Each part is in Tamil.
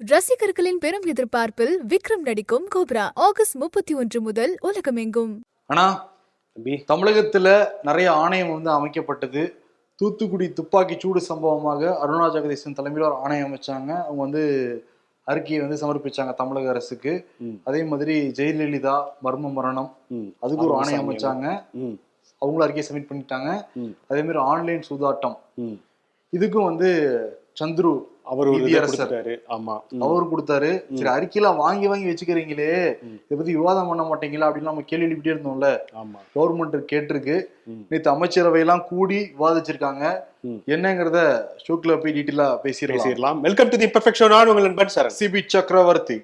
ரசிகர்களின் பெரும் எதிர்பார்ப்பில் விக்ரம் நடிக்கும் கோப்ரா ஆகஸ்ட் முப்பத்தி ஒன்று முதல் உலகமெங்கும் ஆனா தம்பி தமிழகத்துல நிறைய ஆணையம் வந்து அமைக்கப்பட்டது தூத்துக்குடி துப்பாக்கி சூடு சம்பவமாக அருணா ஜெகதீசன் தலைமையில் ஒரு ஆணையம் அமைச்சாங்க அவங்க வந்து அறிக்கையை வந்து சமர்ப்பிச்சாங்க தமிழக அரசுக்கு. அதே மாதிரி ஜெயலலிதா மர்ம மரணம். அதுக்கு ஒரு ஆணையம் அமைச்சாங்க. அவங்களும் அறிக்கையை சப்மிட் பண்ணிட்டாங்க. அதே மாதிரி ஆன்லைன் சூதாட்டம். இதுக்கும் வந்து சந்துரு அவர் ஒரு ஆமா. அவரு கொடுத்தாரு. சரி அறிக்கையெல்லாம் வாங்கி வாங்கி வச்சுக்கிறீங்களே. இதை பத்தி விவாதம் பண்ண மாட்டீங்களா அப்படின்னு நம்ம கேள்வி எழுப்பிட்டே இருந்தோம்ல. ஆமா. கவர்மெண்ட் கேட்டிருக்கு. நேற்று அமைச்சரவை எல்லாம் கூடி விவாதிச்சிருக்காங்க. என்னங்கிறத ஷோக்ல போய் டீட்டெயிலா பேசிடலாம். பேசிடலாம். வெல்கம் டு தி பெர்ஃபெக்ஷன் நான் உங்கள் நண்பன் சரண் சிபி சக்கரவர்த்தி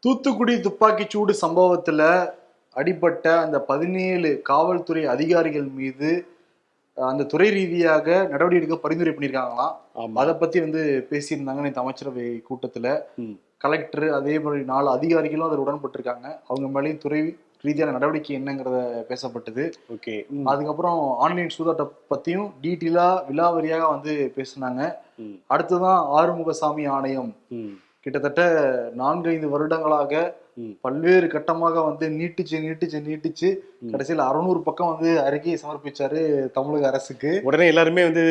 தூத்துக்குடி துப்பாக்கிச் சூடு சம்பவத்துல அடிபட்ட அந்த பதினேழு காவல்துறை அதிகாரிகள் மீது அந்த துறை ரீதியாக நடவடிக்கை எடுக்க பரிந்துரை பண்ணியிருக்காங்களாம் அதை பத்தி வந்து பேசியிருந்தாங்க நேற்று அமைச்சரவை கூட்டத்துல. கலெக்டர் அதே மாதிரி நாலு அதிகாரிகளும் அதில் உடன்பட்டிருக்காங்க அவங்க மேலேயும் துறை ரீதியான நடவடிக்கை என்னங்கிறத பேசப்பட்டது ஓகே அதுக்கப்புறம் ஆன்லைன் சூதாட்ட பத்தியும் டீட்டெயிலா விலாவரியாக வந்து பேசினாங்க. அடுத்ததான் ஆறுமுகசாமி ஆணையம். கிட்டத்தட்ட நான்கு ஐந்து வருடங்களாக. பல்வேறு கட்டமாக வந்து நீட்டிச்சு நீட்டிச்சு நீட்டிச்சு. கடைசியில் அறுநூறு பக்கம் வந்து அறிக்கையை சமர்ப்பிச்சாரு தமிழக அரசுக்கு உடனே எல்லாருமே வந்து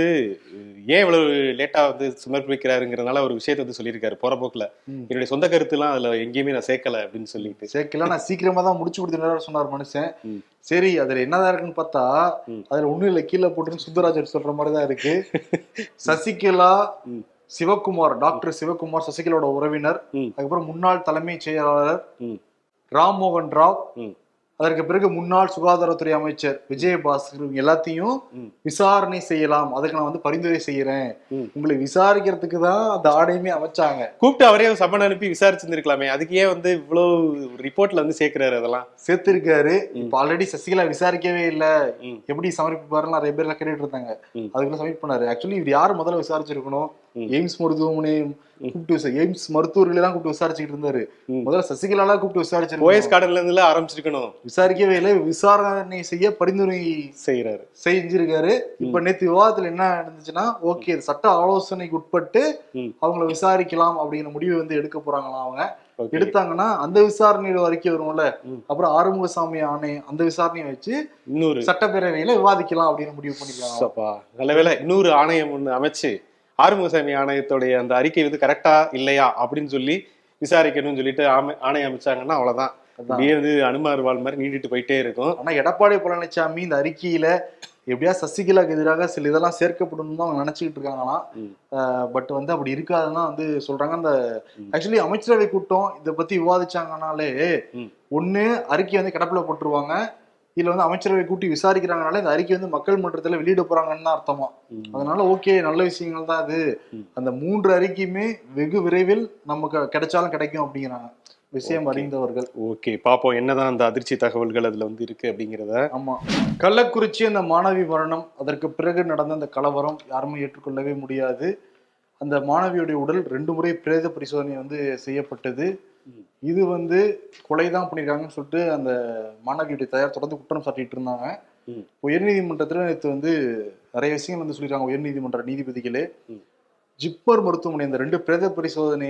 ஏன் இவ்வளவு லேட்டா வந்து சமர்ப்பிக்கிறாருங்கிறதுனால ஒரு விஷயத்தை வந்து சொல்லியிருக்காரு போற போக்குல. என்னுடைய சொந்த கருத்துலாம் அதுல எங்கேயுமே நான் சேர்க்கல அப்படின்னு சொல்லிட்டு சேர்க்கல நான் சீக்கிரமா தான் முடிச்சு கொடுத்துருந்தாரு சொன்னார் மனுஷன். சரி அதுல என்னதான் இருக்குன்னு பார்த்தா. அதுல ஒண்ணும் இல்ல கீழே போட்டுன்னு சுந்தராஜர் சொல்ற மாதிரி தான் இருக்கு சசிகலா. சிவகுமார் டாக்டர் சிவகுமார் சசிகலாவோட உறவினர். அதுக்கப்புறம் முன்னாள் தலைமைச் செயலாளர். ராம் மோகன் ராவ். அதற்கு பிறகு முன்னாள் சுகாதாரத்துறை அமைச்சர் விஜயபாஸ்கர் இவங்க எல்லாத்தையும். விசாரணை செய்யலாம் அதுக்கு நான் வந்து பரிந்துரை செய்யறேன். உங்களை விசாரிக்கிறதுக்கு தான் அந்த ஆணையமே அமைச்சாங்க கூப்பிட்டு அவரே சம்மன் அனுப்பி விசாரிச்சிருந்திருக்கலாமே அதுக்கு ஏன் வந்து இவ்வளவு ரிப்போர்ட்ல வந்து சேர்க்கிறாரு அதெல்லாம் சேர்த்திருக்காரு. இப்ப ஆல்ரெடி சசிகலா விசாரிக்கவே இல்ல. எப்படி சமர்ப்பிப்பாருன்னு நிறைய பேர்லாம் கேட்டுட்டு இருந்தாங்க. அதுக்குள்ள சப்மிட் பண்ணாரு ஆக்சுவலி இவர் யார் முதல்ல விசாரிச்சிருக்கணும். எய்ம்ஸ் மருத்துவமனை கூப்பிட்டு எய்ம்ஸ் மருத்துவர்களை எல்லாம் கூப்பிட்டு விசாரிச்சுட்டு இருந்தாரு. முதல்ல சசிகலாலாம் கூப்பிட்டு ஓஎஸ் விசாரிச்சிருக்கோம் கார்டன்ல இருந்து ஆரம்பிச்சிருக்கணும். விசாரிக்கவே இல்லை. விசாரணை செய்ய பரிந்துரை செய்யறாரு செஞ்சிருக்காரு. இப்ப நேத்து விவாதத்துல என்ன நடந்துச்சுன்னா ஓகே சட்ட ஆலோசனைக்கு உட்பட்டு. அவங்கள விசாரிக்கலாம் அப்படிங்கிற முடிவு வந்து எடுக்க போறாங்களாம் அவங்க. எடுத்தாங்கன்னா அந்த விசாரணையோட அறிக்கை வரும்ல. அப்புறம் ஆறுமுகசாமி ஆணை அந்த விசாரணையை வச்சு இன்னொரு. சட்டப்பேரவையில விவாதிக்கலாம் அப்படின்னு முடிவு பண்ணிக்கலாம் நல்ல வேளை இன்னொரு ஆணையம் ஒண்ணு அமைச்சு ஆறுமுகசாமி ஆணையத்துடைய அந்த அறிக்கை வந்து கரெக்டா இல்லையா அப்படின்னு சொல்லி விசாரிக்கணும்னு சொல்லிட்டு ஆமை- ஆணையம் அமைச்சாங்கன்னா அவ்வளவுதான். அப்படியே வந்து அனுமார் வாழ் மாதிரி நீட்டிட்டு போயிட்டே இருக்கும் ஆனா எடப்பாடி பழனிசாமி இந்த அறிக்கையில எப்படியா சசிகலாக்கு எதிராக சில இதெல்லாம் சேர்க்கப்படும் தான் அவங்க நினைச்சுக்கிட்டு இருக்காங்களாம். பட் வந்து அப்படி இருக்காதுன்னா வந்து சொல்றாங்க அந்த. ஆக்சுவலி அமைச்சரவை கூட்டம் இதை பத்தி விவாதிச்சாங்கனாலே. ஒண்ணு அறிக்கை வந்து கிடப்புல போட்டுருவாங்க இல்ல வந்து அமைச்சரவை கூட்டி விசாரிக்கிறாங்கனால இந்த அறிக்கை வந்து மக்கள் மன்றத்துல வெளியிட போறாங்கன்னு தான் அர்த்தமா. அதனால ஓகே நல்ல விஷயங்கள் தான் அது. அந்த மூன்று அறிக்கையுமே வெகு விரைவில் நமக்கு கிடைச்சாலும் கிடைக்கும் அப்படிங்கிறாங்க. விஷயம். அறிந்தவர்கள். ஓகே பாப்போம் என்னதான் அந்த அதிர்ச்சி தகவல்கள் அதுல வந்து இருக்கு அப்படிங்கிறத. ஆமா. கள்ளக்குறிச்சி அந்த மாணவி மரணம் அதற்கு பிறகு நடந்த அந்த கலவரம் யாருமே ஏற்றுக்கொள்ளவே முடியாது. அந்த மாணவியுடைய உடல் ரெண்டு முறை பிரேத பரிசோதனை வந்து செய்யப்பட்டது. இது வந்து கொலை தான் பண்ணியிருக்காங்கன்னு சொல்லிட்டு அந்த மாணவியுடைய தயார் தொடர்ந்து குற்றம் சாட்டிட்டு இருந்தாங்க. உயர்நீதிமன்றத்தில் நேற்று வந்து நிறைய விஷயங்கள் வந்து சொல்லியிருக்காங்க உயர்நீதிமன்ற நீதிபதிகளே. ஜிப்பர் மருத்துவமனை அந்த ரெண்டு பிரேத பரிசோதனை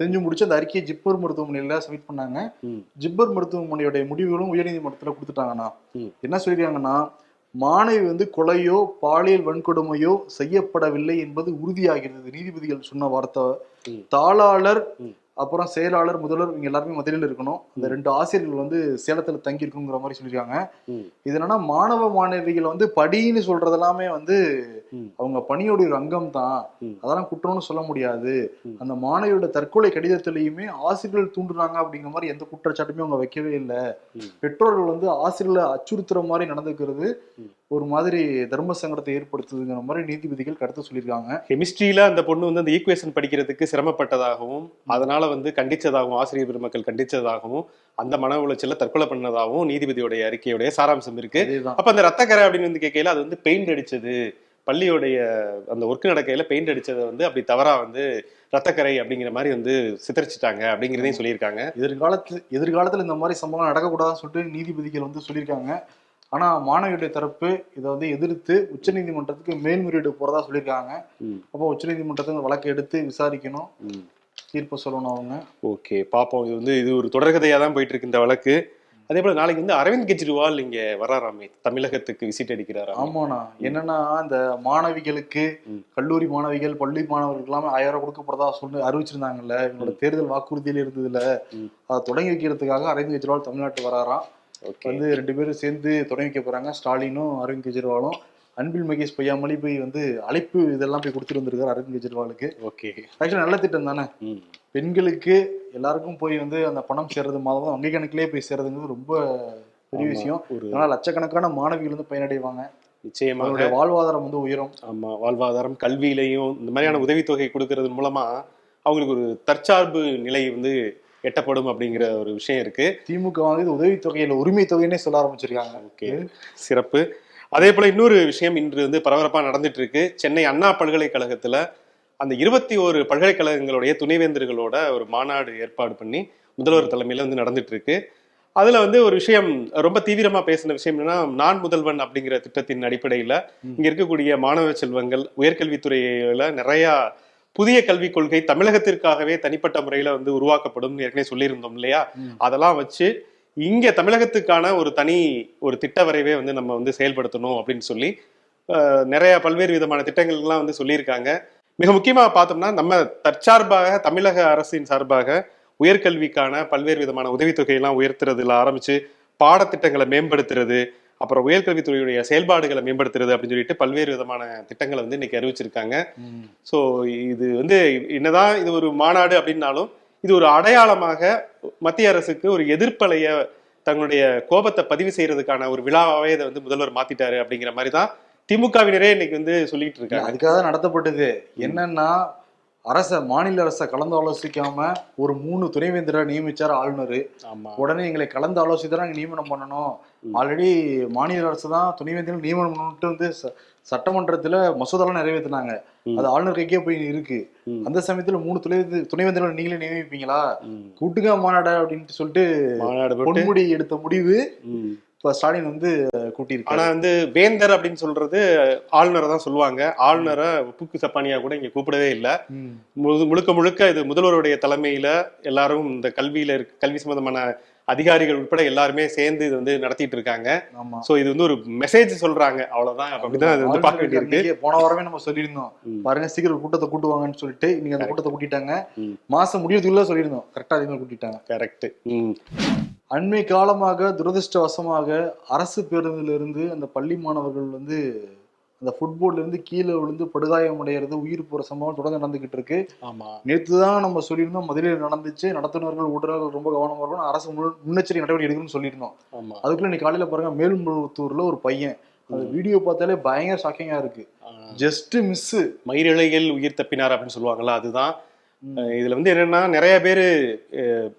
செஞ்சு முடிச்சு அந்த அறிக்கையை ஜிப்பர் மருத்துவமனையில சப்மிட் பண்ணாங்க. ஜிப்பர் மருத்துவமனையுடைய முடிவுகளும் உயர்நீதிமன்றத்தில் கொடுத்துட்டாங்கண்ணா ம். என்ன சொல்லிருக்காங்கன்னா மாணவி வந்து கொலையோ பாலியல் வன்கொடுமையோ செய்யப்படவில்லை என்பது உறுதியாகிறது நீதிபதிகள் சொன்ன வார்த்தை. தாளாளர். அப்புறம் செயலாளர் முதல்வர் இவங்க எல்லாருமே மதுரையில் இருக்கணும் அந்த ரெண்டு ஆசிரியர்கள் வந்து சேலத்துல தங்கி இருக்குங்கிற மாதிரி சொல்லியிருக்காங்க. இது என்னன்னா மாணவ மாணவிகள் வந்து படின்னு சொல்றது எல்லாமே வந்து. அவங்க பணியோட ஒரு அங்கம் தான். அதெல்லாம் குற்றம்னு சொல்ல முடியாது. அந்த மாணவியோட தற்கொலை கடிதத்திலையுமே ஆசிரியர்கள் தூண்டுறாங்க அப்படிங்கிற மாதிரி எந்த குற்றச்சாட்டுமே அவங்க வைக்கவே இல்லை. பெற்றோர்கள் வந்து ஆசிரியர்களை அச்சுறுத்துற மாதிரி நடந்துக்கிறது. ஒரு மாதிரி தர்ம சங்கடத்தை ஏற்படுத்துதுங்கிற மாதிரி நீதிபதிகள் கருத்து சொல்லியிருக்காங்க. கெமிஸ்ட்ரியில அந்த பொண்ணு வந்து அந்த ஈக்குவேஷன் படிக்கிறதுக்கு சிரமப்பட்டதாகவும் அதனால வந்து கண்டிச்சதாகவும் ஆசிரியர் பெருமக்கள் கண்டிச்சதாகவும் அந்த மன உளைச்சல தற்கொலை பண்ணதாகவும் நீதிபதியுடைய அறிக்கையுடைய சாராம்சம் இருக்கு. அப்ப அந்த ரத்தக்கரை அப்படின்னு வந்து கேட்கையில அது வந்து பெயிண்ட் அடிச்சது. பள்ளியோடைய அந்த ஒர்க் நடக்கையில பெயிண்ட் அடிச்சதை வந்து அப்படி தவறா வந்து ரத்தக்கரை அப்படிங்கிற மாதிரி வந்து சித்தரிச்சிட்டாங்க அப்படிங்கிறதையும் சொல்லியிருக்காங்க. எதிர்காலத்து எதிர்காலத்துல இந்த மாதிரி சம்பவம் நடக்கக்கூடாதுன்னு சொல்லிட்டு நீதிபதிகள் வந்து சொல்லியிருக்காங்க. ஆனா மாணவியுடைய தரப்பு இதை வந்து எதிர்த்து உச்சநீதிமன்றத்துக்கு மேல்முறையீடு போறதா சொல்லியிருக்காங்க. அப்போ உச்சநீதிமன்றத்துக்கு வழக்கு எடுத்து விசாரிக்கணும். தீர்ப்பு சொல்லணும் அவங்க. ஓகே பாப்போம். இது வந்து இது ஒரு தொடர்கதையா தான் போயிட்டு இருக்கு இந்த வழக்கு. அதே போல நாளைக்கு வந்து அரவிந்த் கெஜ்ரிவால் இங்க வராராமே தமிழகத்துக்கு விசிட் அடிக்கிறாராம் ஆமாண்ணா. என்னன்னா இந்த மாணவிகளுக்கு. கல்லூரி மாணவிகள் பள்ளி மாணவர்களுக்கு எல்லாமே ஆயிரம் ரூபாய் கொடுக்கப்படுறதா சொல்லி அறிவிச்சிருந்தாங்கல்ல. இவங்களோட தேர்தல் வாக்குறுதியில இருந்ததுல. அதை தொடங்கி வைக்கிறதுக்காக அரவிந்த் கெஜ்ரிவால் தமிழ்நாட்டு வராராம். வந்து ரெண்டு பேரும் சேர்ந்து தொடங்கி வைக்க போறாங்க. ஸ்டாலினும் அரவிந்த் கெஜ்ரிவாலும். அன்பில் மகேஷ் பொய்யாமொழி போய் வந்து அழைப்பு இதெல்லாம் போய் கொடுத்துட்டு வந்திருக்காரு அரவிந்த் கெஜ்ரிவாலுக்கு. ஓகே. ஆக்சுவலி நல்ல திட்டம் தானே? பெண்களுக்கு எல்லாருக்கும் போய் வந்து அந்த பணம் சேர்றது மாதம் வங்கி கணக்கிலே போய் சேர்றதுங்கிறது ரொம்ப பெரிய. விஷயம். ஒரு அதனால லட்சக்கணக்கான மாணவிகள் வந்து பயனடைவாங்க. நிச்சயமாக. அவங்களுடைய வாழ்வாதாரம் வந்து உயரும். ஆமா வாழ்வாதாரம் கல்வியிலையும் இந்த மாதிரியான உதவித்தொகை கொடுக்கறது மூலமா அவங்களுக்கு ஒரு தற்சார்பு நிலை வந்து எட்டப்படும் அப்படிங்கிற ஒரு விஷயம் இருக்கு. திமுக வந்து உதவித்தொகையில உரிமை தொகைன்னே சொல்ல ஆரம்பிச்சிருக்காங்க. ஓகே. சிறப்பு. அதே போல இன்னொரு விஷயம் இன்று வந்து பரபரப்பா நடந்துட்டு இருக்கு சென்னை அண்ணா பல்கலைக்கழகத்துல அந்த இருபத்தி ஒரு பல்கலைக்கழகங்களுடைய துணைவேந்தர்களோட ஒரு மாநாடு ஏற்பாடு பண்ணி முதல்வர் தலைமையில வந்து நடந்துட்டு இருக்கு அதுல வந்து ஒரு விஷயம் ரொம்ப தீவிரமா பேசின விஷயம் என்னன்னா நான் முதல்வன் அப்படிங்கிற திட்டத்தின் அடிப்படையில. இங்க இருக்கக்கூடிய மாணவ செல்வங்கள் உயர்கல்வித்துறையில நிறைய புதிய கல்விக் கொள்கை தமிழகத்திற்காகவே தனிப்பட்ட முறையில வந்து உருவாக்கப்படும் ஏற்கனவே சொல்லியிருந்தோம் இல்லையா. அதெல்லாம் வச்சு இங்க தமிழகத்துக்கான ஒரு தனி ஒரு திட்ட வரைவே வந்து நம்ம வந்து செயல்படுத்தணும் அப்படின்னு சொல்லி நிறைய பல்வேறு விதமான திட்டங்கள்லாம் வந்து சொல்லியிருக்காங்க மிக முக்கியமா பார்த்தோம்னா நம்ம தற்சார்பாக தமிழக அரசின் சார்பாக உயர்கல்விக்கான பல்வேறு விதமான உதவித்தொகையெல்லாம் உயர்த்துறதுல ஆரம்பிச்சு பாடத்திட்டங்களை மேம்படுத்துறது அப்புறம் உயர்கல்வித்துறையுடைய செயல்பாடுகளை மேம்படுத்துறது அப்படின்னு சொல்லிட்டு பல்வேறு விதமான திட்டங்களை வந்து இன்னைக்கு அறிவிச்சிருக்காங்க. ஸோ இது வந்து என்னதான் இது ஒரு மாநாடு அப்படின்னாலும் இது ஒரு அடையாளமாக மத்திய அரசுக்கு ஒரு எதிர்ப்பலைய தங்களுடைய கோபத்தை பதிவு செய்யறதுக்கான ஒரு விழாவாவே இதை வந்து முதல்வர் மாத்திட்டாரு அப்படிங்கிற மாதிரி தான் திமுகவினரே இன்னைக்கு வந்து சொல்லிட்டு இருக்காங்க. அதுக்காக தான் நடத்தப்பட்டது. என்னன்னா அரச மாநில அரசை கலந்து ஆலோசிக்காம ஒரு மூணு துணைவேந்தரை நியமிச்சார் ஆளுநர் உடனே எங்களை கலந்து ஆலோசித்து தான் நாங்க நியமனம் பண்ணணும். ஆல்ரெடி மாநில அரசு தான் துணைவேந்தர்கள் நியமனம் பண்ணிட்டு வந்து சட்டமன்றத்துல மசோதாலாம் நிறைவேற்றினாங்க. அது ஆளுநர் கைக்கே போய் இருக்கு. அந்த சமயத்துல மூணு துணை துணைவேந்தர்கள் நீங்களே நியமிப்பீங்களா. கூட்டுக மாநாடு அப்படின்ட்டு சொல்லிட்டு பொன்முடி எடுத்த முடிவு. இப்ப ஸ்டாலின் வந்து ஆனா கூட்டியிருக்காரு வந்து வேந்தர் அப்படின்னு சொல்றது ஆளுநரை தான் சொல்லுவாங்க. ஆளுநரை புக்கு சப்பானியா கூட இங்க கூப்பிடவே இல்லை. முழுக்க முழுக்க இது முதல்வருடைய தலைமையில எல்லாரும் இந்த கல்வியில இருக்க கல்வி சம்பந்தமான அதிகாரிகள் உட்பட எல்லாருமே சேர்ந்து இது வந்து நடத்திட்டு இருக்காங்க. ஆமா. சோ இது வந்து ஒரு மெசேஜ் சொல்றாங்க. அவ்வளவுதான். அப்படிதான் இது வந்து பார்க்க வேண்டியிருக்கு. போன வாரமே நம்ம சொல்லியிருந்தோம். பாருங்க சீக்கிரம் கூட்டத்தை கூட்டுவாங்கன்னு சொல்லிட்டு இன்னைக்கு அந்த கூட்டத்தை கூட்டிட்டாங்க. மாசம் முடியறதுக்குள்ள சொல்லியிருந்தோம். கரெக்டா அதே மாதிரி கூட்டிட்டாங்க. கரெக்ட் அண்மை காலமாக துரதிருஷ்டவசமாக அரசு பேருந்துல இருந்து அந்த பள்ளி மாணவர்கள் வந்து அந்த ஃபுட்போர்ட்ல இருந்து கீழே விழுந்து படுகாயம் அடைகிறது உயிர் போற சம்பவம் தொடர்ந்து நடந்துகிட்டு இருக்கு. ஆமா. நேற்று தான் நம்ம சொல்லியிருந்தோம் முதலில் நடந்துச்சு. நடத்துனர்கள் ஊடகங்கள் ரொம்ப கவனமா இருக்கணும். அரசு முன்- முன்னெச்சரிக்கை நடவடிக்கை எடுக்கணும்னு சொல்லியிருந்தோம். ஆமா. அதுக்குள்ள இன்னைக்கு காலையில பாருங்க மேல்முத்தூர்ல ஒரு பையன் அந்த வீடியோ பார்த்தாலே பயங்கர ஷாக்கிங்கா இருக்கு. ஜஸ்ட் மிஸ் மயிரிழைகள் உயிர் தப்பினார் அப்படின்னு சொல்லுவாங்கல்ல அதுதான் இதுல வந்து என்னன்னா நிறைய பேரு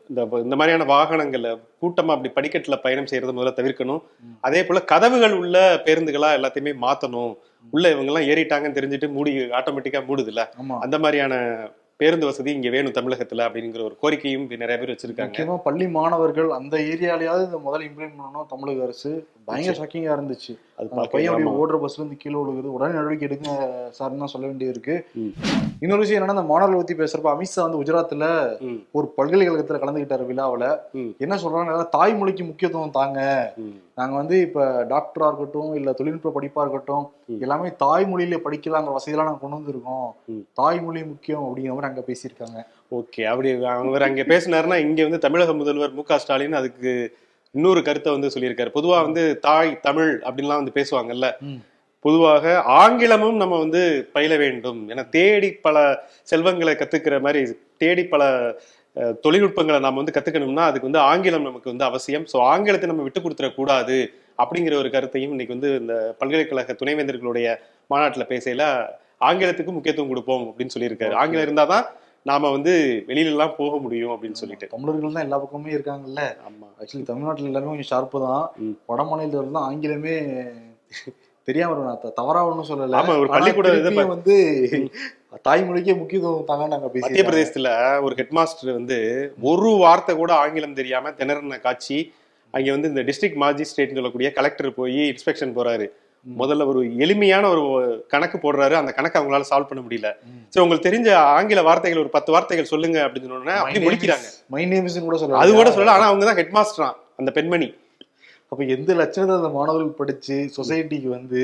இந்த இந்த மாதிரியான வாகனங்கள்ல கூட்டமா அப்படி படிக்கட்டுல பயணம் செய்யறத முதல்ல தவிர்க்கணும். அதே போல கதவுகள் உள்ள பேருந்துகளா எல்லாத்தையுமே மாத்தணும். உள்ள இவங்க எல்லாம் ஏறிட்டாங்கன்னு தெரிஞ்சுட்டு மூடி ஆட்டோமேட்டிக்கா மூடுதுல்ல. ஆமா. அந்த மாதிரியான பேருந்து வசதி இங்க வேணும் தமிழகத்துல அப்படிங்கிற ஒரு கோரிக்கையும் நிறைய பேர் வச்சிருக்காங்க. முக்கியமா பள்ளி மாணவர்கள் அந்த ஏரியாலயாவது இந்த முதல்ல இம்ப்ளிமெண்ட் பண்ணணும். தமிழக அரசு பயங்கர ஷாக்கிங்கா இருந்துச்சு. அது அந்த பையன். ஓடுற பஸ்ல இருந்து கீழே விழுகுது உடனே நடவடிக்கை எடுங்க சார்னு தான் சொல்ல வேண்டியது இருக்கு. இன்னொரு விஷயம் என்னன்னா இந்த மாணவர்களை பத்தி பேசுறப்ப அமித்ஷா வந்து குஜராத்ல ஒரு பல்கலைக்கழகத்துல கலந்துகிட்டாரு விழாவுல. என்ன சொல்றாங்க தாய்மொழிக்கு முக்கியத்துவம் தாங்க. நாங்க வந்து இப்ப டாக்டரா இருக்கட்டும் இல்ல தொழில்நுட்ப படிப்பா இருக்கட்டும். எல்லாமே தாய்மொழியில படிக்கலாங்கிற வசதியெல்லாம் நாங்க கொண்டு வந்திருக்கோம். தாய்மொழி முக்கியம் அப்படிங்கிற மாதிரி அங்க பேசியிருக்காங்க ஓகே அப்படி அவர் அங்க பேசினாருன்னா இங்க வந்து தமிழக முதல்வர் மு க ஸ்டாலின் அதுக்கு இன்னொரு கருத்தை வந்து சொல்லியிருக்காரு. பொதுவா வந்து தாய் தமிழ் அப்படின்லாம் வந்து பேசுவாங்கல்ல. பொதுவாக ஆங்கிலமும் நம்ம வந்து பயில வேண்டும். என தேடி பல செல்வங்களை கத்துக்கிற மாதிரி தேடி பல தொழில்நுட்பங்களை நாம வந்து கத்துக்கணும்னா அதுக்கு வந்து ஆங்கிலம் நமக்கு வந்து அவசியம். ஸோ ஆங்கிலத்தை நம்ம விட்டு கொடுத்துட கூடாது அப்படிங்கிற ஒரு கருத்தையும் இன்னைக்கு வந்து இந்த பல்கலைக்கழக துணைவேந்தர்களுடைய மாநாட்டுல பேசையில ஆங்கிலத்துக்கு முக்கியத்துவம் கொடுப்போம் அப்படின்னு சொல்லியிருக்காரு. ஆங்கிலம் இருந்தாதான் நாம வந்து வெளியில எல்லாம் போக முடியும் அப்படின்னு சொல்லிட்டு. தமிழர்கள் தான் எல்லா பக்கமுமே இருக்காங்கல்ல. ஆமா. ஆக்சுவலி தமிழ்நாட்டுல எல்லாருமே கொஞ்சம் ஷார்ப்பு தான். வட மாநிலத்துல தான் ஆங்கிலமே தெரியாம நான் தவறா ஒண்ணும் சொல்லல. ஆமா, ஒரு பள்ளிக்கூட இதை வந்து தாய்மொழிக்கே முக்கியத்துவம் தாங்க நாங்க மத்திய பிரதேசத்துல ஒரு ஹெட் மாஸ்டர் வந்து ஒரு வார்த்தை கூட ஆங்கிலம் தெரியாம திணறின காட்சி அங்க வந்து இந்த டிஸ்ட்ரிக்ட் மாஜிஸ்ட்ரேட்னு சொல்லக்கூடிய கலெக்டர் போய் இன்ஸ்பெக்ஷன் போறாரு. முதல்ல ஒரு எளிமையான ஒரு கணக்கு போடுறாரு. அந்த கணக்கு அவங்களால சால்வ் பண்ண முடியல. சரி உங்களுக்கு தெரிஞ்ச ஆங்கில வார்த்தைகள் ஒரு பத்து வார்த்தைகள் சொல்லுங்க அப்படின்னு சொன்னோன்னே அப்படி முடிக்கிறாங்க மை நேம்ஸ் கூட சொல்ல அது கூட சொல்லல ஆனா அவங்க தான் ஹெட் மாஸ்டரா அந்த பெண்மணி. அப்ப எந்த லட்சணத்தை அந்த மாணவர்கள் படிச்சு சொசைட்டிக்கு வந்து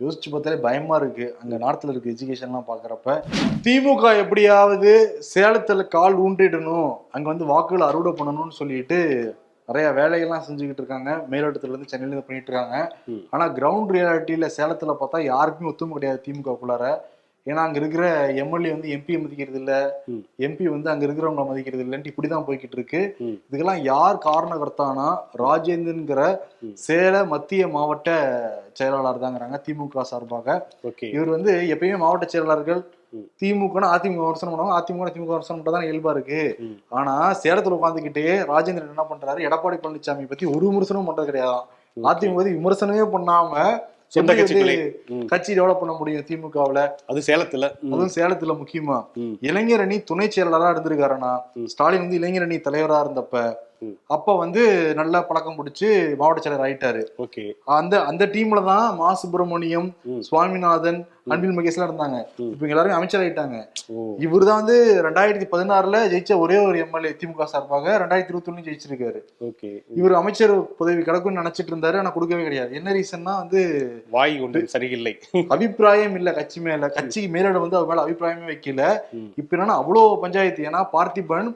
யோசிச்சு பார்த்தாலே பயமா இருக்கு. அங்க நார்த்ல இருக்க எஜுகேஷன்லாம் பாக்குறப்ப திமுக எப்படியாவது சேலத்துல கால் ஊன்றிடணும் அங்க வந்து வாக்குகள் அறுவடை பண்ணணும்னு சொல்லிட்டு நிறைய வேலைகள்லாம் செஞ்சுக்கிட்டு இருக்காங்க மேலிடத்துல இருந்து சென்னையில இருந்து பண்ணிட்டு இருக்காங்க. ஆனா கிரவுண்ட் ரியாலிட்டியில சேலத்துல பார்த்தா யாருக்குமே ஒத்துமை கிடையாது திமுகக்குள்ளார ஏன்னா அங்க இருக்கிற எம்எல்ஏ வந்து எம்பி மதிக்கிறது இல்ல. எம்பி வந்து அங்க இருக்கிறவங்க மதிக்கிறது இல்லைன்ட்டு இப்படிதான் போய்கிட்டு இருக்கு. இதுக்கெல்லாம் யார் காரணகர்த்தானா ராஜேந்திரன்கிற ம். சேல மத்திய மாவட்ட செயலாளர் தாங்கிறாங்க திமுக சார்பாக ஓகே இவர் வந்து எப்பயுமே மாவட்ட செயலாளர்கள். திமுக அதிமுக விமர்சனம் பண்ணுவாங்க அதிமுக திமுக விமர்சனம் மட்டும் தான் இயல்பா இருக்கு. ஆனா சேலத்துல உட்காந்துக்கிட்டே ராஜேந்திரன் என்ன பண்றாரு எடப்பாடி பழனிசாமி பத்தி ஒரு விமர்சனமும் பண்றது கிடையாதாம் அதிமுக பத்தி விமர்சனமே பண்ணாம சொந்த. ம். கட்சி டெவலப் பண்ண முடியும் திமுகவுல அது சேலத்துல. அதுவும் சேலத்துல முக்கியமா. இளைஞர் அணி துணை செயலாளரா இருந்திருக்காருண்ணா ம். ஸ்டாலின் வந்து இளைஞர் அணி தலைவரா இருந்தப்ப. அப்ப வந்து நல்லா பழக்கம் பிடிச்சு மாவட்ட செயலர் ஆயிட்டாரு. ஓகே. அந்த அந்த டீம்ல தான் மா. சுப்பிரமணியம். சுவாமிநாதன் அன்பில் மகேஷ் எல்லாம் இருந்தாங்க. இப்ப எல்லாரும் அமைச்சர் ஆயிட்டாங்க. இவர் தான் வந்து ரெண்டாயிரத்தி பதினாறுல ஜெயிச்ச ஒரே ஒரு எம்எல்ஏ திமுக சார்பாக ரெண்டாயிரத்தி இருபத்தி ஒண்ணு ஜெயிச்சிருக்காரு. ஓகே. இவர் அமைச்சர் பதவி கிடக்கும்னு நினைச்சிட்டு இருந்தாரு ஆனா கொடுக்கவே கிடையாது. என்ன ரீசன்னா வந்து வாய் ஒன்று சரியில்லை. அபிப்பிராயம் இல்ல கட்சி மேல. கட்சிக்கு மேலிடம் வந்து அவர் மேல அபிப்பிராயமே வைக்கல. இப்ப என்னன்னா அவ்வளவு பஞ்சாயத்து. ஏன்னா பார்த்திபன்.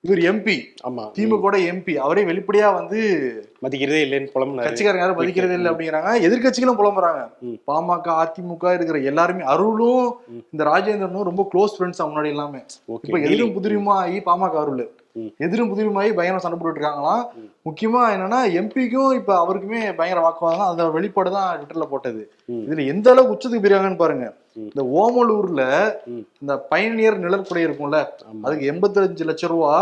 இவர் எம்பி ஆமா. திமுக எம்பி அவரே வெளிப்படையா வந்து மதிக்கிறதே இல்லைன்னு புலம்புனாரு. கட்சிக்காரங்க யாரும் மதிக்கிறதே இல்லை அப்படிங்கிறாங்க. எதிர்கட்சிகளும் புலம்புறாங்க. பாமக அதிமுக இருக்கிற எல்லாருமே அருளும். இந்த ராஜேந்திரனும் ரொம்ப க்ளோஸ் ஃப்ரெண்ட்ஸ் முன்னாடி எல்லாமே. இப்ப எதிரும் புதிருமா ஆகி பாமக அருள். எதிரும் புதிருமாயி பயங்கரம் சண்டை போட்டுட்டு இருக்காங்களாம். முக்கியமா என்னன்னா எம்பிக்கும் இப்ப அவருக்குமே பயங்கர வாக்குவாதம் அந்த வெளிப்பாடு தான் ட்விட்டர்ல போட்டது. இதுல எந்த அளவுக்கு உச்சத்துக்கு போயிருக்காங்கன்னு பாருங்க. இந்த ஓமலூர்ல. இந்த பயணியர் நிழற்குடை இருக்கும்ல. அதுக்கு எண்பத்தஞ்சு லட்சம் ரூபா.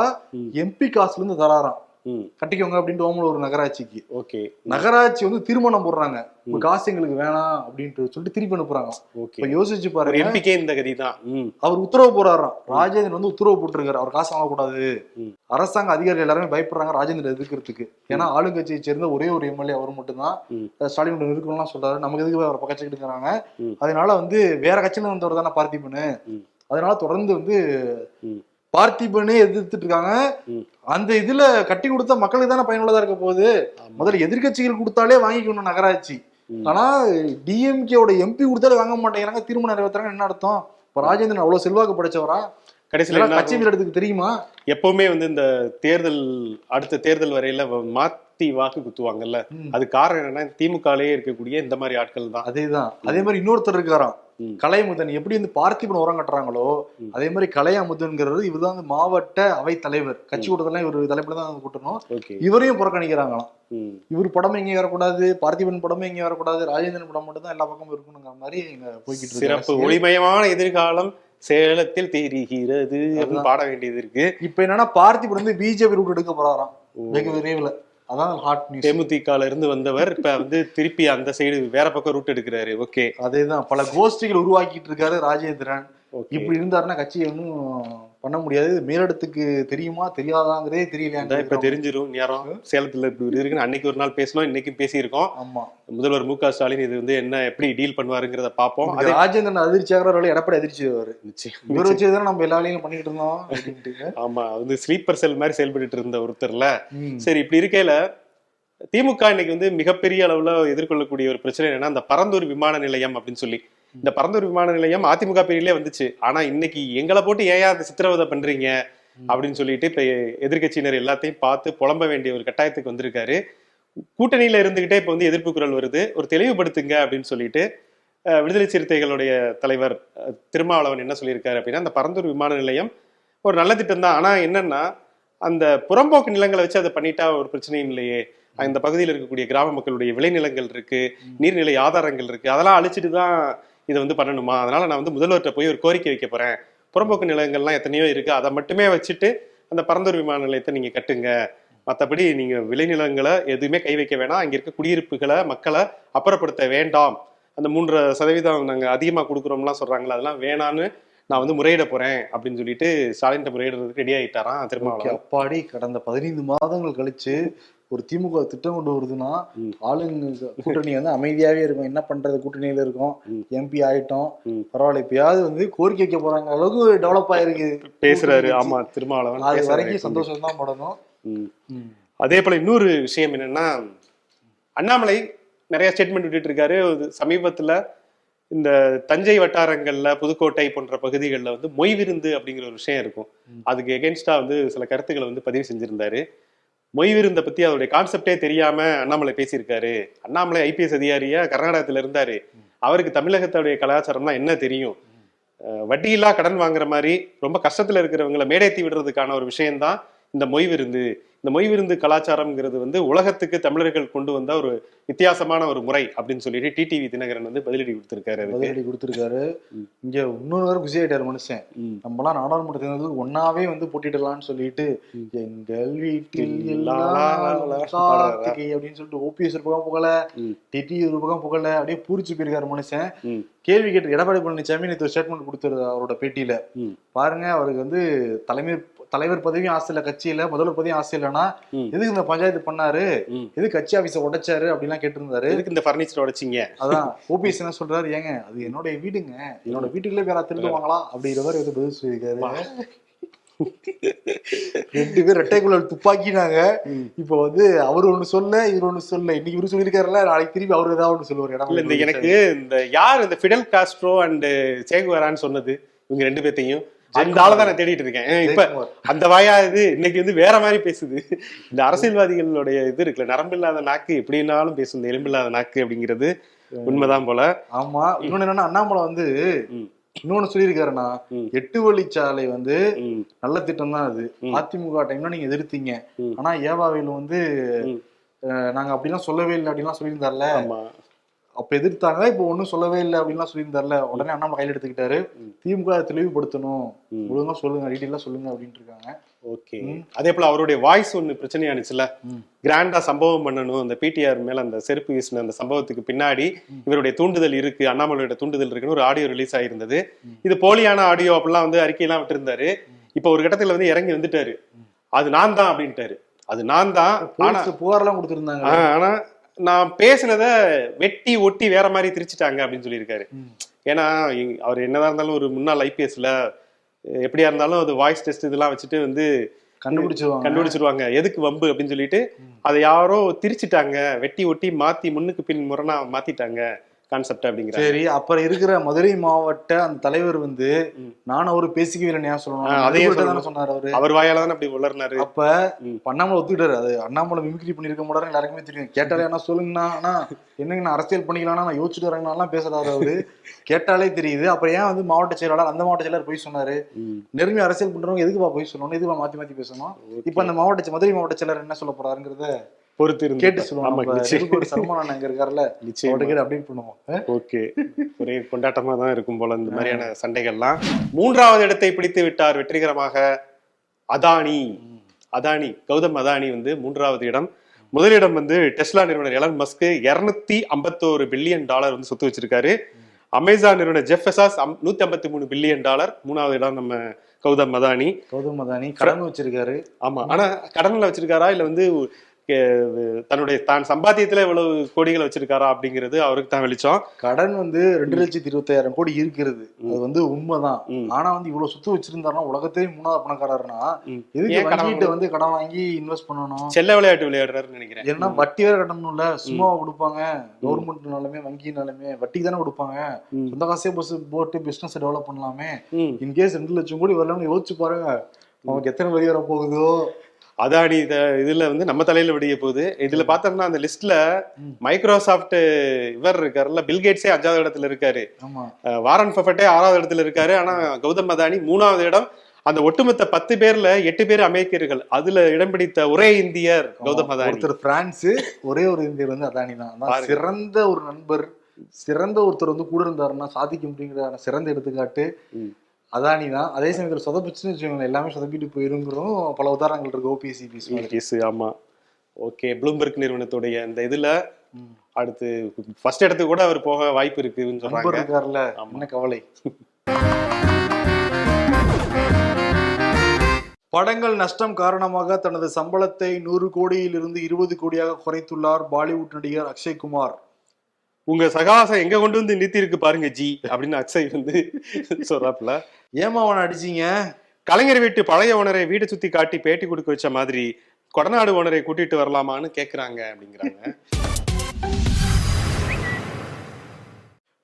எம்பி காசுல இருந்து தராராம் கட்டிக்கோங்க அப்படின்ட்டு ஓமலூர் நகராட்சிக்கு. ஓகே. நகராட்சி வந்து தீர்மானம் போடுறாங்க. காசு எங்களுக்கு வேணாம் அப்படின்ட்டு சொல்லிட்டு திருப்பி அனுப்புறாங்க. ஓகே. யோசிச்சு பாருங்க. எம்பிக்கே இந்த கதி தான். அவர் உத்தரவு போறாராம் ராஜேந்திரன் வந்து உத்தரவு போட்டிருக்காரு. அவர் காசு வாங்கக்கூடாது. அரசாங்க அதிகாரிகள் எல்லாருமே பயப்படுறாங்க ராஜேந்திரன் எதிர்க்கிறதுக்கு. ஏன்னா ஆளுங்கட்சியை சேர்ந்த ஒரே ஒரு எம்எல்ஏ அவர் மட்டும்தான். ஸ்டாலின் இருக்கணும்லாம் சொல்றாரு. நமக்கு எதுக்கு அவரை பக்கச்சுக்கிட்டு இருக்கிறாங்க? ம். அதனால வந்து வேற கட்சியில வந்தவர் தானே பார்த்திபனு. அதனால தொடர்ந்து வந்து. பார்த்திபனே எதிர்த்துட்டு இருக்காங்க. அந்த இதுல கட்டி கொடுத்தா மக்களுக்கு தானே பயனுள்ளதா இருக்க போகுது. முதல்ல எதிர்க்கட்சிகள் கொடுத்தாலே வாங்கிக்கணும் நகராட்சி. ஆனா டிஎம்கேவோட எம்பி கொடுத்தாலே வாங்க மாட்டேங்கிறாங்க திரும்ப நிறைவேற்றுறாங்க என்ன அர்த்தம் இப்ப ராஜேந்திரன் அவ்வளவு செல்வாக்கு படைச்சவரா கடைசியில கட்சி? மேலிடத்துக்கு தெரியுமா எப்பவுமே வந்து இந்த தேர்தல் அடுத்த தேர்தல் வரையில மாத்தி வாக்கு குத்துவாங்கல்ல. அது காரணம் என்னன்னா திமுகலயே இருக்கக்கூடிய இந்த மாதிரி ஆட்கள் தான் அதேதான் அதே மாதிரி இன்னொருத்தர் இருக்காராம். கலைமுதன் எப்படி வந்து பார்த்திபன் உரம் கட்டுறாங்களோ. அதே மாதிரி கலையமுதன்கிறது இவர் தான் மாவட்ட அவை தலைவர் கட்சி கூட்டத்தெல்லாம் இவர் தலைப்புல தான் கூட்டணும். இவரையும் புறக்கணிக்கிறாங்களாம். இவர் படம் எங்கேயும் வரக்கூடாது பார்த்திபன் படம் எங்கேயும் வரக்கூடாது ராஜேந்திரன் படம் மட்டும் தான் எல்லா பக்கமும் இருக்கணுங்கிற மாதிரி இங்க போய்கிட்டு இருக்கு சிறப்பு. ஒளிமயமான எதிர்காலம் சேலத்தில் தெரிகிறது பாட வேண்டியது இருக்கு. இப்ப என்னன்னா பார்த்திபன் வந்து பிஜேபி ரூட் எடுக்க போறாராம். வெகு விரைவில். அதான் ஹாட் நியூஸ் தேமுதிகல இருந்து வந்தவர் இப்ப வந்து திருப்பி அந்த சைடு வேற பக்கம் ரூட் எடுக்கிறாரு. ஓகே அதேதான். பல கோஷ்டிகள் உருவாக்கிட்டு இருக்காரு ராஜேந்திரன். இப்படி இருந்தாருன்னா கட்சியை ஒன்றும் பண்ண முடியாது. மேலிடத்துக்கு தெரியுமா? தெரியாதாங்கிறதே அதான் இப்ப தெரிஞ்சிரும். நேரம். சேலத்துல இப்படி இருக்குன்னு அன்னைக்கு ஒரு நாள் பேசணும் இன்னைக்கும் பேசியிருக்கோம். ஆமா. முதல்வர் மு க. ஸ்டாலின் இது வந்து என்ன எப்படி டீல் பண்ணுவாருங்கிறத பார்ப்போம். அதே ராஜேந்திரன் அதிர்ச்சி ஆகிறவர்கள் எடப்பாடி அதிர்ச்சி வருவாரு இவர். வச்சுதான் நம்ம எல்லா வேலையும் பண்ணிட்டு இருந்தோம் ஆமா வந்து ஸ்லீப்பர் செல் மாதிரி செயல்பட்டு இருந்த ஒருத்தர்ல. சரி இப்படி இருக்கையில திமுக இன்னைக்கு வந்து மிகப்பெரிய அளவுல எதிர்கொள்ளக்கூடிய ஒரு பிரச்சனை என்னன்னா இந்த பரந்தூர் விமான நிலையம் அப்படின்னு சொல்லி. இந்த பரந்தூர் விமான நிலையம் அதிமுக பேரிலே வந்துச்சு. ஆனா இன்னைக்கு எங்களை போட்டு ஏன் அதை சித்திரவதை பண்றீங்க? அப்படின்னு சொல்லிட்டு இப்ப எதிர்க்கட்சியினர் எல்லாத்தையும் பார்த்து புலம்ப வேண்டிய ஒரு கட்டாயத்துக்கு வந்திருக்காரு. கூட்டணியில இருந்துகிட்டே இப்ப வந்து எதிர்ப்பு குரல் வருது. ஒரு தெளிவுபடுத்துங்க அப்படின்னு சொல்லிட்டு விடுதலை சிறுத்தைகளுடைய தலைவர் திருமாவளவன் என்ன சொல்லியிருக்காரு அப்படின்னா அந்த பரந்தூர் விமான நிலையம் ஒரு நல்ல திட்டம் தான் ஆனா என்னன்னா அந்த புறம்போக்கு நிலங்களை வச்சு அதை பண்ணிட்டா ஒரு பிரச்சனையும் இல்லையே. இந்த பகுதியில் இருக்கக்கூடிய கிராம மக்களுடைய விளைநிலங்கள் இருக்கு நீர்நிலை ஆதாரங்கள் இருக்கு. அதெல்லாம் அழிச்சிட்டு தான் இதை வந்து பண்ணணுமா? அதனால நான் வந்து முதல்வர்கிட்ட போய் ஒரு கோரிக்கை வைக்க போறேன். புறம்போக்கு நிலங்கள்லாம் எத்தனையோ இருக்கு. அதை மட்டுமே வச்சுட்டு அந்த பரந்தூர் விமான நிலையத்தை நீங்க கட்டுங்க. மற்றபடி நீங்க விளைநிலங்களை எதுவுமே கை வைக்க வேணாம். அங்க இருக்க குடியிருப்புகளை மக்களை அப்புறப்படுத்த வேண்டாம். அந்த மூன்று சதவீதம் நாங்க அதிகமா கொடுக்குறோம்லாம் சொல்றாங்களா அதெல்லாம் வேணான்னு நான் வந்து முறையிட போறேன் அப்படின்னு சொல்லிட்டு ஸ்டாலின் முறையிடுறதுக்கு ரெடி ஆகிட்டாராம் திருமாவளவன். அப்பாடி கடந்த பதினைந்து மாதங்கள் கழிச்சு ஒரு திமுக திட்டம் கொண்டு வருதுன்னா. ஆளுங்க கூட்டணி வந்து அமைதியாவே இருக்கும். என்ன பண்றது? கூட்டணியில இருக்கும். எம்பி ஆயிட்டோம். பரவாயில்ல. இப்பயாவது வந்து கோரிக்கை வைக்க போறாங்க. அளவுக்கு டெவலப் ஆயிருக்கு. பேசுறாரு. ஆமா திருமாவளவன் அது. வரைக்கும் சந்தோஷம் தான் படணும். அதே போல இன்னொரு விஷயம் என்னன்னா அண்ணாமலை நிறைய ஸ்டேட்மெண்ட் விட்டுட்டு இருக்காரு. சமீபத்துல இந்த தஞ்சை வட்டாரங்கள்ல புதுக்கோட்டை போன்ற பகுதிகளில் வந்து மொய் விருந்து அப்படிங்கிற ஒரு விஷயம் இருக்கும். அதுக்கு எகென்ஸ்டா வந்து சில கருத்துக்களை வந்து பதிவு செஞ்சிருந்தாரு. மொய் விருந்தை பத்தி அதோடைய கான்செப்டே தெரியாம அண்ணாமலை பேசியிருக்காரு. அண்ணாமலை ஐபிஎஸ் அதிகாரியா கர்நாடகத்துல இருந்தாரு. அவருக்கு தமிழகத்துடைய கலாச்சாரம்னா என்ன தெரியும்? வட்டியில்லா கடன் வாங்குற மாதிரி ரொம்ப கஷ்டத்துல இருக்கிறவங்களை மேடைத்தி விடுறதுக்கான ஒரு விஷயம்தான் இந்த மொய் விருந்து இந்த மொய் விருந்து கலாச்சாரம்ங்கிறது வந்து உலகத்துக்கு தமிழர்கள் கொண்டு வந்த ஒரு வித்தியாசமான ஒரு முறை அப்படின்னு சொல்லிட்டு டிடிவி தினகரன் வந்து பதிலடி கொடுத்திருக்காரு பதிலடி கொடுத்திருக்காரு. இங்க இன்னொரு குசி ஆயிட்டாரு மனுஷன் ம். நம்மலாம் நாடாளுமன்ற தேர்தலுக்கு ஒன்னாவே வந்து போட்டிடலாம்னு சொல்லிட்டு. எங்கள் வீட்டில் அப்படின்னு சொல்லிட்டு ஓபிஎஸ் ஒரு பக்கம் புகழ. டிடி ஒரு பக்கம் புகழ அப்படியே பூரிச்சு போயிருக்காரு மனுஷன். கேள்வி கேட்டு எடப்பாடி பழனிசாமி நேற்று ஸ்டேட்மெண்ட் கொடுத்தாரு அவரோட பேட்டியில. பாருங்க அவருக்கு வந்து தலைமை தலைவர் பதவியும் ஆசை இல்ல கட்சியில முதல்வர் பதவியும் ஆசை இல்லைன்னா ம். எதுக்கு இந்த பஞ்சாயத்து பண்ணாரு. எது கட்சி ஆபீஸ உடைச்சாரு அப்படிலாம் கேட்டிருந்தாரு. எதுக்கு இந்த பர்னிச்சர் உடைச்சிங்க? அதான் ஓபிஎஸ் என்ன சொல்றாரு? ஏங்க அது என்னோட வீடுங்க. என்னோட வீட்டுக்குள்ளே வேற திருடுவாங்களா? அப்படிங்கிற மாதிரி வந்து பதில் சொல்லியிருக்காரு. ரெண்டு பேர் ரெட்டைக்குள்ள துப்பாக்கினாங்க. இப்போ வந்து அவர் ஒண்ணு சொல்ல இவர் ஒண்ணு சொல்ல. இன்னைக்கு இவரு சொல்லியிருக்காருல்ல நாளைக்கு திருப்பி அவரு ஏதாவது ஒண்ணு சொல்லுவார் இல்ல இந்த இடம் எனக்கு இந்த யார் இந்த ஃபிடல் காஸ்ட்ரோ அண்ட் சேகுவரான்னு சொன்னது இவங்க ரெண்டு பேர்த்தையும். அந்த ஆளை தான் நான் தேடிட்டு இருக்கேன். இப்ப அந்த வாயா இது இன்னைக்கு வந்து வேற மாதிரி பேசுது. இந்த அரசியல்வாதிகளுடைய இது இருக்குல்ல நரம்பில்லாத நாக்கு எப்படின்னாலும் பேசும் இந்த எலும்பில்லாத நாக்கு அப்படிங்கிறது உண்மைதான் போல. ஆமா. இன்னொன்னு என்னன்னா அண்ணாமலை வந்து. இன்னொன்னு சொல்லியிருக்காருன்னா. எட்டு வழிச்சாலை வந்து நல்ல திட்டம் தான் அது. அதிமுக டைம்ல நீங்க எதிர்த்தீங்க. ஆனா ஏவாவையில் வந்து நாங்க அப்படிலாம் சொல்லவே இல்லை அப்படின்லாம் சொல்லியிருந்தார்ல. அப்ப எதிர்த்தாங்க இப்போ ஒண்ணும் சொல்லவே இல்லை அப்படின்லாம் சொல்லியிருந்தார்ல. உடனே அண்ணாமலை கையில் எடுத்துக்கிட்டாரு. திமுக தெளிவுபடுத்தணும். ஒழுங்கா சொல்லுங்க டீட்டெயிலா சொல்லுங்க அப்படின்ட்டு இருக்காங்க. ஓகே. அதே போல அவருடைய வாய்ஸ் ஒண்ணு பிரச்சனையானுச்சுல. கிராண்டா சம்பவம் பண்ணணும். அந்த பிடிஆர் மேல அந்த செருப்பு வீசின அந்த சம்பவத்துக்கு பின்னாடி இவருடைய தூண்டுதல் இருக்கு. அண்ணாமலையோட தூண்டுதல் இருக்குன்னு ஒரு ஆடியோ ரிலீஸ் ஆயிருந்தது. இது போலியான ஆடியோ அப்படிலாம் வந்து அறிக்கையெல்லாம் விட்டுருந்தாரு. இப்ப ஒரு கட்டத்துல வந்து இறங்கி வந்துட்டாரு. அது நான் தான் அப்படின்ட்டாரு. அது நான் தான். புகார்லாம் கொடுத்திருந்தாங்க. ஆனா நான் பேசினத வெட்டி ஒட்டி வேற மாதிரி திரிச்சிட்டாங்க அப்படின்னு சொல்லியிருக்காரு. ஏன்னா அவர் என்னதான் இருந்தாலும் ஒரு முன்னாள் ஐபிஎஸ்ல எப்படியா இருந்தாலும் அது வாய்ஸ் டெஸ்ட் இதெல்லாம் வச்சுட்டு வந்து கண்டுபிடிச்சிருவாங்க. கண்டுபிடிச்சிருவாங்க. எதுக்கு வம்பு அப்படின்னு சொல்லிட்டு. அதை யாரோ திரிச்சிட்டாங்க. வெட்டி ஒட்டி மாத்தி முன்னுக்கு பின் முரணா மாத்திட்டாங்க. கான்செப்ட் அப்படிங்கிறாங்க. சரி அப்புறம் இருக்கிற மதுரை மாவட்ட அந்த தலைவர் வந்து ம். நானும் அவரு பேசிக்கவே இல்லை ஏன் ஆ, சொல்லணும் அதையும் தானே. சொன்னார் அவரு. அவர் வாயால தான் அப்படி உளர்னாரு? அப்ப. அண்ணாமலை ஒத்துக்கிட்டாரு. அது அண்ணாமலை மிமிக்ரி பண்ணிருக்க மாட்டாரு எல்லாருக்குமே தெரியும். கேட்டாலே என்ன சொல்லுங்கண்ணா அண்ணா என்னங்க நான் அரசியல் பண்ணிக்கலாம்னா நான் யோசிச்சுட்டு வரேங்கலாம் பேசுறாரு அவரு. கேட்டாலே தெரியுது. அப்புறம் ஏன் வந்து மாவட்ட செயலாளர் அந்த மாவட்ட செயலாளர் போய் சொன்னாரு. நெருங்கி அரசியல் பண்றவங்க எதுக்குப்பா போய் சொல்லணும்? எதுக்குப்பா மாத்தி மாத்தி பேசணும்? இப்ப அந்த மாவட்ட மதுரை மாவட்ட செயலர் என்ன சொல்ல போறாருங்கிறத பொறுத்து கேட்டு. நெருப்போடு சல்மான் அங்க இருக்காருல்ல நிச்சயமா. அப்டேட் பண்ணுவோம்? ஓகே. ஒரே கொண்டாட்டமா தான் இருக்கும் போல இந்த மாதிரியான சண்டைகள்லாம். மூன்றாவது இடத்தை பிடித்து விட்டார் வெற்றிகரமாக அதானி. அதானி கௌதம் அதானி வந்து மூன்றாவது இடம். முதலிடம் வந்து டெஸ்லா நிறுவனர் எலன் மஸ்க் இருநூத்தி ஐம்பத்தோரு பில்லியன் டாலர் வந்து சொத்து வச்சிருக்காரு. அமேசான் நிறுவனர் ஜெஃப் நூத்தி ஐம்பத்தி மூணு பில்லியன் டாலர். மூணாவது இடம் நம்ம கௌதம் அதானி. கௌதம் அதானி கடன் வச்சிருக்காரு. ஆமா ஆனா கடன்ல வச்சிருக்காரா? இல்ல வந்து தன்னுடைய தான் சம்பாத்தியத்துல இவ்வளவு கோடிகளை வச்சிருக்காரா அப்படிங்கிறது அவருக்கு தான் வெளிச்சம். கடன் வந்து ரெண்டு லட்சத்தி இருபத்தாயிரம் கோடி இருக்கிறது. அது வந்து உண்மைதான். ஆனா வந்து இவ்வளவு சொத்து வச்சிருந்தாருன்னா உலகத்தையே மூணாவது பணக்காரர்னா. எதுக்கு வங்கிட்டு வந்து கடன் வாங்கி இன்வெஸ்ட் பண்ணணும்? செல்ல விளையாட்டு விளையாடுறாருன்னு நினைக்கிறேன். ஏன்னா வட்டி வேற கட்டணும்ல. சும்மா கொடுப்பாங்க. கவர்மெண்ட்னாலுமே வங்கினாலுமே வட்டிக்கு தானே கொடுப்பாங்க. சொந்த காசே பஸ் போட்டு பிசினஸ் டெவலப் பண்ணலாமே. இன்கேஸ் ரெண்டு லட்சம் கோடி வரலாம்னு யோசிச்சு பாருங்க. நமக்கு எத்தனை வரி வர போகுதோ அதானி இத இதுல வந்து நம்ம தலையில விடிய போகுது. இதுல பார்த்தோம்னா அந்த லிஸ்ட்ல. மைக்ரோசாஃப்ட் இவர் இருக்காருல்ல பில்கேட்ஸே அஞ்சாவது இடத்துல இருக்காரு. வாரன் பஃபட்டே ஆறாவது இடத்துல இருக்காரு. ஆனா கௌதம் அதானி மூணாவது இடம் அந்த ஒட்டுமொத்த பத்து பேர்ல எட்டு பேர் அமெரிக்கர்கள். அதுல இடம் பிடித்த ஒரே இந்தியர் கௌதம் அதானி. ஒருத்தர் பிரான்ஸ் ஒரே ஒரு இந்தியர் வந்து அதானி தான். சிறந்த ஒரு நண்பர் சிறந்த ஒருத்தர் வந்து கூட இருந்தாருன்னா சாதிக்க முடியுங்கிற சிறந்த எடுத்துக்காட்டு. அதானி தான் அதே சமயத்துல சொதப்பிச்சுன்னு வச்சுக்கோங்களேன். எல்லாமே சொதப்பிட்டு போயிருங்கிறோம். பல உதாரணங்கள் இருக்கு. ஓபிஎஸ்சி பீஸ் ETS, ஆமா. ஓகே ப்ளூம்பர்க் நிறுவனத்துடைய அந்த இதுல. அடுத்து ஃபர்ஸ்ட் இடத்துக்கு கூட அவர் போக வாய்ப்பு இருக்குன்னு சொல்றாங்க. இருக்காருல்ல. என்ன கவலை? படங்கள் நஷ்டம் காரணமாக தனது சம்பளத்தை நூறு கோடியிலிருந்து இருபது கோடியாக குறைத்துள்ளார் பாலிவுட் நடிகர் அக்ஷய்குமார் உங்க சகாசம் எங்க கொண்டு வந்து நிறுத்தி இருக்கு பாருங்க ஜி அப்படின்னு அக்ஷய் வந்து சொல்றாப்புல ஏமா அவனை அடிச்சீங்க? கலைஞர் வீட்டு பழைய ஓனரை வீடு சுத்தி காட்டி பேட்டி கொடுக்க வச்ச மாதிரி கொடநாடு ஓனரை கூட்டிட்டு வரலாமான்னு கேக்குறாங்க அப்படிங்கிறாங்க.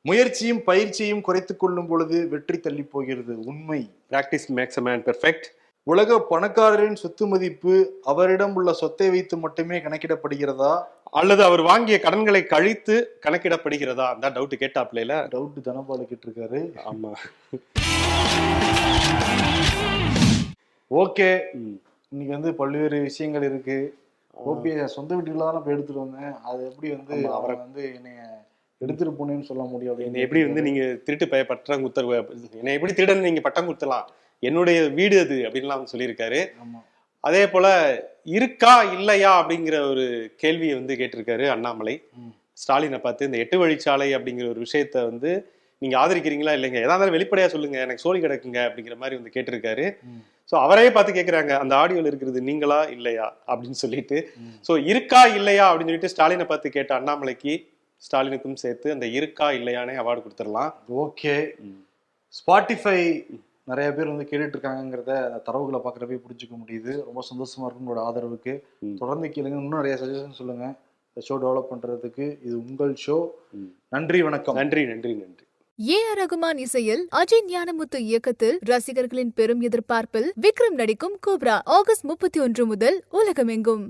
முயற்சியும் பயிற்சியும் குறைத்து கொள்ளும் பொழுது வெற்றி தள்ளி போகிறது உண்மை. Practice makes a man perfect உலக பணக்காரரின் சொத்து மதிப்பு அவரிடம் உள்ள சொத்தை வைத்து மட்டுமே கணக்கிடப்படுகிறதா? அல்லது அவர் வாங்கிய கடன்களை கழித்து கணக்கிடப்படுகிறதா? அந்த டவுட் கேட்டாப்ல டவுட் தனபாலு கேட்டிருக்காரு. ஆமா. ஓகே. இன்னைக்கு வந்து பல்வேறு விஷயங்கள் இருக்கு. ஓபி சொந்த வீட்டுக்குள்ள தான் போய் எடுத்துட்டு வந்தேன். அது எப்படி வந்து அவரை வந்து என்னைய எடுத்துட்டு போனேன்னு சொல்ல முடியும் என்னை எப்படி வந்து நீங்க திருட்டு பய பட்டம் குத்தர் என்னை எப்படி திருடன் நீங்க பட்டம் குத்தலாம் என்னுடைய வீடு அது அப்படின்லாம் அவர் சொல்லியிருக்காரு. ஆமா. அதே போல இருக்கா இல்லையா அப்படிங்கிற ஒரு கேள்வியை வந்து கேட்டிருக்காரு அண்ணாமலை. ஸ்டாலினை பார்த்து இந்த எட்டு வழிச்சாலை அப்படிங்கிற ஒரு விஷயத்த வந்து நீங்க ஆதரிக்கிறீங்களா இல்லைங்க? எதா இருந்தாலும் வெளிப்படையா சொல்லுங்க எனக்கு சோழி கிடக்குங்க அப்படிங்கிற மாதிரி வந்து கேட்டிருக்காரு. சோ அவரே பார்த்து கேக்குறாங்க அந்த ஆடியோல இருக்கிறது நீங்களா இல்லையா அப்படின்னு சொல்லிட்டு. சோ இருக்கா இல்லையா அப்படின்னு சொல்லிட்டு ஸ்டாலினை பார்த்து கேட்ட அண்ணாமலைக்கு ஸ்டாலினுக்கும் சேர்த்து அந்த இருக்கா இல்லையானே அவார்டு கொடுத்துடலாம். ஓகே. ஸ்பாட்டிஃபை நிறைய பேர் வந்து கேட்டுட்டு இருக்காங்கிறத தரவுகளை பார்க்குறப்பே புரிஞ்சுக்க முடியுது. ரொம்ப சந்தோஷமா இருக்கும் உங்களோட ஆதரவுக்கு. தொடர்ந்து கேளுங்க. இன்னும் நிறைய சஜஷன் சொல்லுங்க. இந்த ஷோ டெவலப் பண்றதுக்கு இது உங்கள் ஷோ. நன்றி வணக்கம். நன்றி நன்றி நன்றி. ஏ ஆர் ரகுமான் இசையில் அஜய் ஞானமுத்து இயக்கத்தில் ரசிகர்களின் பெரும் எதிர்பார்ப்பில் விக்ரம் நடிக்கும் கோப்ரா ஆகஸ்ட் முப்பத்தி ஒன்று முதல் உலகமெங்கும்.